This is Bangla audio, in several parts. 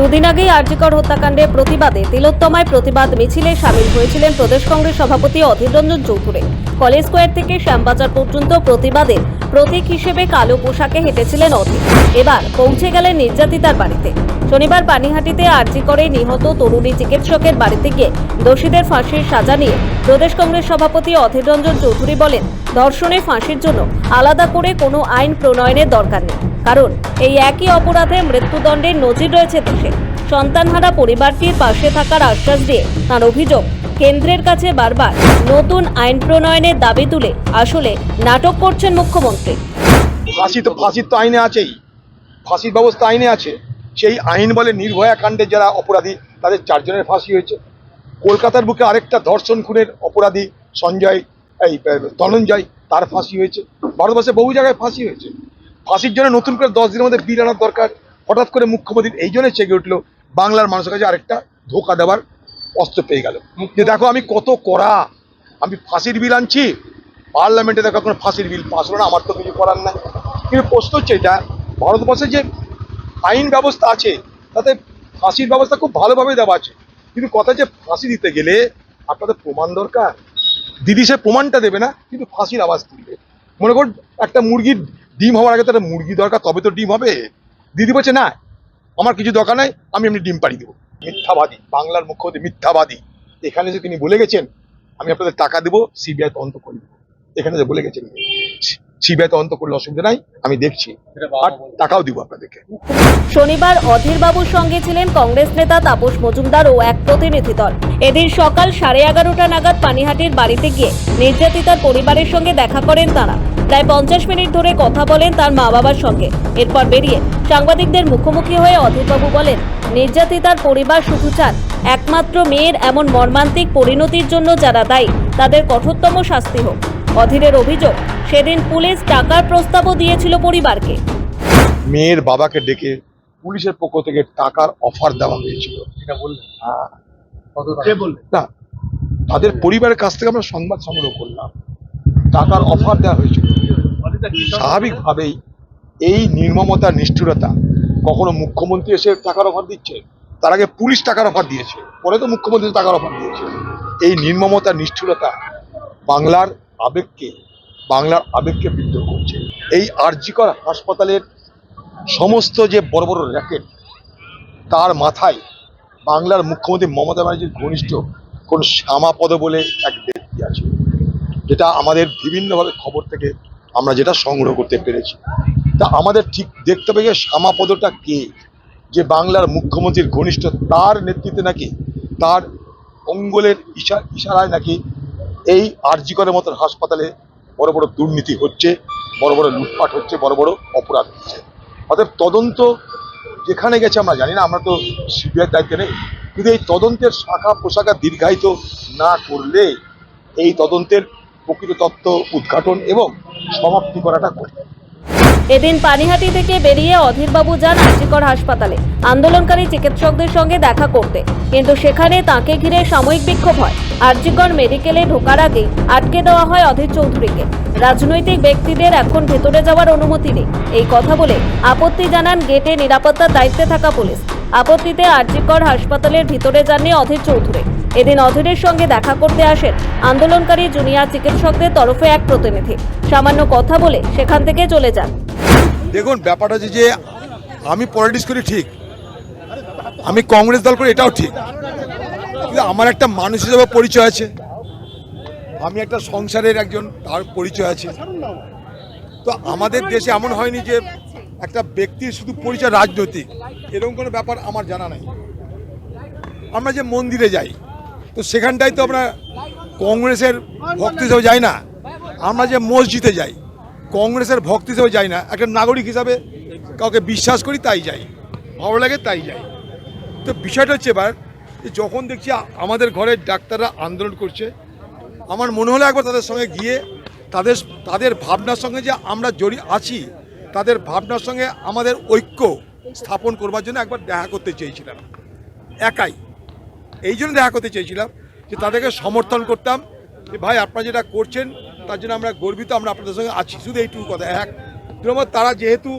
দুদিন আগেই আরজিকর হত্যাকাণ্ডের প্রতিবাদে তিলোত্তমায় প্রতিবাদ মিছিলে সামিল হয়েছিলেন প্রদেশ কংগ্রেস সভাপতি অধীর রঞ্জন চৌধুরী। কলেজ স্কোয়ার থেকে শ্যামবাজার পর্যন্ত প্রতিবাদে প্রতীক হিসেবে কালো পোশাকে হেঁটেছিলেন অধীর। এবার পৌঁছে গেলেন নির্যাতিতার বাড়িতে। শনিবার পানিহাটিতে আরজি করে নিহত তরুণী চিকিৎসকের বাড়িতে গিয়ে দোষীদের ফাঁসির সাজা নিয়ে প্রদেশ কংগ্রেস সভাপতি অধীর রঞ্জন চৌধুরী বলেন ধর্ষণে ফাঁসির জন্য আলাদা করে কোনো আইন প্রণয়নের দরকার নেই। কারণ এই একই অপরাধে মৃত্যুদণ্ডের নজির রয়েছে দেশে সন্তানহারা পরিবারটির পাশে থাকার আশ্বাস দিয়ে তার অভিযোগ কেন্দ্রের কাছে বারবার নতুন আইন প্রণয়নের দাবি তুলে আসলে নাটক করছেন মুখ্যমন্ত্রী। ফাঁসি তো ফাঁসির তো আইনে আছেই। ফাঁসির ব্যবস্থা আইনে আছে। সেই আইন বলে নির্ভয়া কাণ্ডে যারা অপরাধী, তাদের চারজনের ফাঁসি হয়েছে। কলকাতার বুকে আরেকটা ধর্ষণ খুনের অপরাধী সঞ্জয়, এই, ধনঞ্জয়, তার ফাঁসি হয়েছে। ভারতবর্ষে বহু জায়গায় ফাঁসি হয়েছে। ফাঁসির জন্য নতুন করে দশ দিনের মধ্যে বিল আনার দরকার। হঠাৎ করে মুখ্যমন্ত্রী এই জন্য চেগে উঠল, বাংলার মানুষের কাছে আরেকটা ধোকা দেওয়ার অস্ত্র পেয়ে গেল। যে দেখো আমি কত করা আমি ফাঁসির বিল আনছি, পার্লামেন্টে দেখো কোনো ফাঁসির বিল পাস হলো না, আমার তো কিছু করার নাই। কিন্তু প্রশ্ন হচ্ছে এটা, ভারতবর্ষে যে আইন ব্যবস্থা আছে, তাতে ফাঁসির ব্যবস্থা খুব ভালোভাবে দেওয়া আছে। কিন্তু কথা যে ফাঁসি দিতে গেলে আপনাদের প্রমাণ দরকার। দিদি সে প্রমাণটা দেবে না, কিন্তু ফাঁসির আওয়াজ তুলবে। মনে কর একটা মুরগির ডিম হওয়ার আগে তো মুরগি দরকার, তবে তো ডিম হবে। দিদি বলছে, না, আমার কিছু দরকার নাই, আমি এমনি ডিম পাড়ি দেবো। মিথ্যাবাদী, বাংলার মুখ্যমন্ত্রী মিথ্যাবাদী। এখানে যে তিনি বলে গেছেন, আমি আপনাদের টাকা দেবো, সিবিআই তদন্ত করে দেবো। এখানে যে বলে গেছেন সিবিআই তদন্ত করলে অসুবিধা নাই আমি দেখছি। আর টাকাও দিব আপনাদেরকে। শনিবার অধীরবাবুর সঙ্গে ছিলেন কংগ্রেস নেতা তাপস মজুমদার ও এক প্রতিনিধি দল। এদিন সকাল সাড়ে এগারোটা নাগাদ পানিহাটির বাড়িতে গিয়ে নির্যাতিতার পরিবারের সঙ্গে দেখা করেন তারা। প্রায় পঞ্চাশ মিনিট ধরে কথা বলেন তার মা বাবার সঙ্গে। এরপর বেরিয়ে সাংবাদিকদের মুখোমুখি হয়ে অধীরবাবু বলেন নির্যাতিতার পরিবার শুধু চান একমাত্র মেয়ের এমন মর্মান্তিক পরিণতির জন্য যারা দায়ী তাদের কঠোরতম শাস্তি হোক। অধীরের অভিযোগ সেদিন পুলিশ টাকার প্রস্তাবও দিয়েছিল পরিবারকে। মেয়ের বাবাকে ডেকে পুলিশের পক্ষ থেকে টাকার অফার দেওয়া হয়েছিল। এটা বললেন? হ্যাঁ। না তাদের পরিবারের কাছ থেকে আমরা সংবাদ সংগ্রহ করলাম। টাকার অফার দেওয়া হয়েছিল। স্বাভাবিকভাবেই এই নির্মমতা নিষ্ঠুরতা কখনো মুখ্যমন্ত্রী এসে টাকার অফার দিচ্ছে? তার আগে পুলিশ টাকার অফার দিয়েছে। পরে তো মুখ্যমন্ত্রী টাকার অফার দিয়েছে। এই নির্মমতা নিষ্ঠুরতা বাংলার আবেগকে, বাংলার আবেগকে বিদ্ধ করছে। এই আরজিকর হাসপাতালের সমস্ত যে বড় বড় র্যাকেট, তার মাথায় বাংলার মুখ্যমন্ত্রী মমতা ব্যানার্জির ঘনিষ্ঠ কোন শ্যামাপদ বলে এক ব্যক্তি আছে, যেটা আমাদের বিভিন্নভাবে খবর থেকে আমরা যেটা সংগ্রহ করতে পেরেছি। তা আমাদের ঠিক দেখতে হবে যে শ্যামাপদটা কে, যে বাংলার মুখ্যমন্ত্রীর ঘনিষ্ঠ তার নেতৃত্বে নাকি, তার অঙ্গলের ইশা ইশারায় নাকি এই আরজিকরের মতন হাসপাতালে বড় বড় দুর্নীতি হচ্ছে, বড় বড় লুটপাট হচ্ছে, বড় বড় অপরাধ হচ্ছে। অতএব তদন্ত যেখানে গেছে আমরা জানি না, আমরা তো সিবিআই দায়িত্বে নেই। কিন্তু এই তদন্তের শাখা পোশাখা দীর্ঘায়িত না করলে এই তদন্তের প্রকৃত তত্ত্ব উদ্ঘাটন এবং সমাপ্তি করাটা কঠিন। এদিন পানিহাটি থেকে বেরিয়ে অধীরবাবু যান আরজিকর হাসপাতালে। আন্দোলনকারী চিকিৎসকদের সঙ্গে দেখা করতে। কিন্তু সেখানে তাকে ঘিরে সাময়িক বিক্ষোভ হয়। আরজিকর মেডিকেলে ঢোকার আগে আটকে দেওয়া হয় অধীর চৌধুরীকে। রাজনৈতিক ব্যক্তিদের এখন ভেতরে যাওয়ার অনুমতি নেই। এই কথা বলে আপত্তি জানান গেটে নিরাপত্তার দায়িত্বে থাকা পুলিশ। আপত্তিতে আরজিকর হাসপাতালের ভিতরে যাননি অধীর চৌধুরী। এদিন অধীরের সঙ্গে দেখা করতে আসেন আন্দোলনকারী জুনিয়র চিকিৎসকদের তরফে এক প্রতিনিধি। সামান্য কথা বলে সেখান থেকে চলে যান। দেখুন, ব্যাপারটা যে আমি পলিটিক্স করি ঠিক। আমি কংগ্রেস দল করি, এটাও ঠিক। কিন্তু আমার একটা মানুষ হিসেবে পরিচয় আছে। আমি একটা সংসারের একজন, তার পরিচয় আছে। তো আমাদের দেশে এমন হয়নি যে একটা ব্যক্তির শুধু পরিচয় রাজনৈতিক। এরকম কোনো ব্যাপার আমার জানা নাই। আমরা যে মন্দিরে যাই, তো সেখানটাই তো আমরা কংগ্রেসের ভক্ত হিসেবে যাই না। আমরা যে মসজিদে যাই, কংগ্রেসের ভক্ত হিসেবে যাই না। একটা নাগরিক হিসাবে কাউকে বিশ্বাস করি, তাই যাই। ভালো লাগে, তাই যাই। তো বিষয়টা হচ্ছে এবার যখন দেখছি আমাদের ঘরের ডাক্তাররা আন্দোলন করছে, আমার মনে হলো একবার তাদের সঙ্গে গিয়ে তাদের তাদের ভাবনার সঙ্গে যে আমরা জড়িয়ে আছি, তাদের ভাবনার সঙ্গে আমাদের ঐক্য স্থাপন করবার জন্য একবার দেখা করতে চেয়েছিলাম। একাই। এই জন্য দেখা করতে চেয়েছিলাম যে তাদেরকে সমর্থন করতাম যে ভাই, আপনারা যেটা করছেন, তার জন্য আমরা গর্বিত, আমরা আপনাদের সঙ্গে আছি। শুধু এইটুকু কথা। এক দু তারা যেহেতু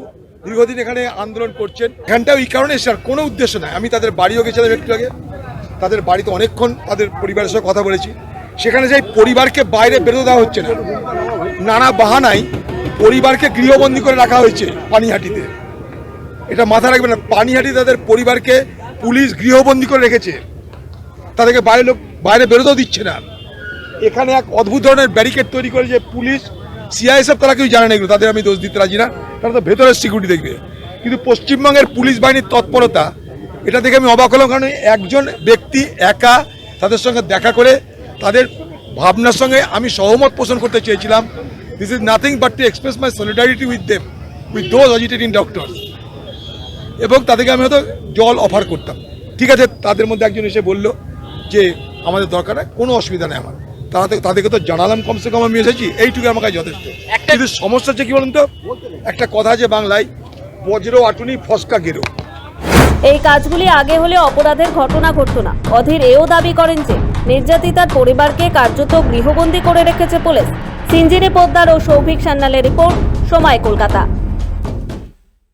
দীর্ঘদিন এখানে আন্দোলন করছেন, এখানটাও এই কারণে এসে আর কোনো উদ্দেশ্য নাই। আমি তাদের বাড়িও গেছিলাম একটু আগে। তাদের বাড়িতে অনেকক্ষণ তাদের পরিবারের সঙ্গে কথা বলেছি। সেখানে যাই পরিবারকে বাইরে বেরোতে দেওয়া হচ্ছে না। নানা বাহানায় পরিবারকে গৃহবন্দী করে রাখা হয়েছে পানিহাটিতে। এটা মাথায় রাখবেন না, পানিহাটি তাদের পরিবারকে পুলিশ গৃহবন্দী করে রেখেছে। তাদেরকে বাইরে লোক, বাইরে বেরোতেও দিচ্ছে না। এখানে এক অদ্ভুত ধরনের ব্যারিকেড তৈরি করে যে পুলিশ সিআইএসএফ তারা কেউ জানে না এগুলো, তাদের আমি দোষ দিতে রাজি না। তারা তো ভেতরের সিকিউরিটি দেখবে। কিন্তু পশ্চিমবঙ্গের পুলিশ বাহিনীর তৎপরতা এটা দেখে আমি অবাক হলাম কারণ একজন ব্যক্তি একা তাদের সঙ্গে দেখা করে তাদের ভাবনার সঙ্গে আমি সহমত পোষণ করতে চেয়েছিলাম। This is nothing but to express my solidarity with them with those agitating doctor এবং তাদেরকে আমি হয়তো জল অফার করতাম। ঠিক আছে তাদের মধ্যে একজন এসে বলল যে আমাদের দরকার নেই কোনো অসুবিধা নেই আমার। তারা তাদেরকে তো জানালাম কমসে কম আমি এসেছি এইটুকু আমার কাছে যথেষ্ট। কিন্তু সমস্যা হচ্ছে কি বলুন তো? একটা কথা আছে বাংলায় বজ্র আটুনি ফসকা গেরো। এই কাজগুলি আগে হলে অপরাধের ঘটনা ঘটত না। অধীর এও দাবি করেন যে, নির্যাতিতার পরিবারকে কার্যত গৃহবন্দী করে রেখেছে পুলিশ। সিঞ্জিরি পোদ্দার ও সৌভিক সান্যালের রিপোর্ট, সময় কলকাতা।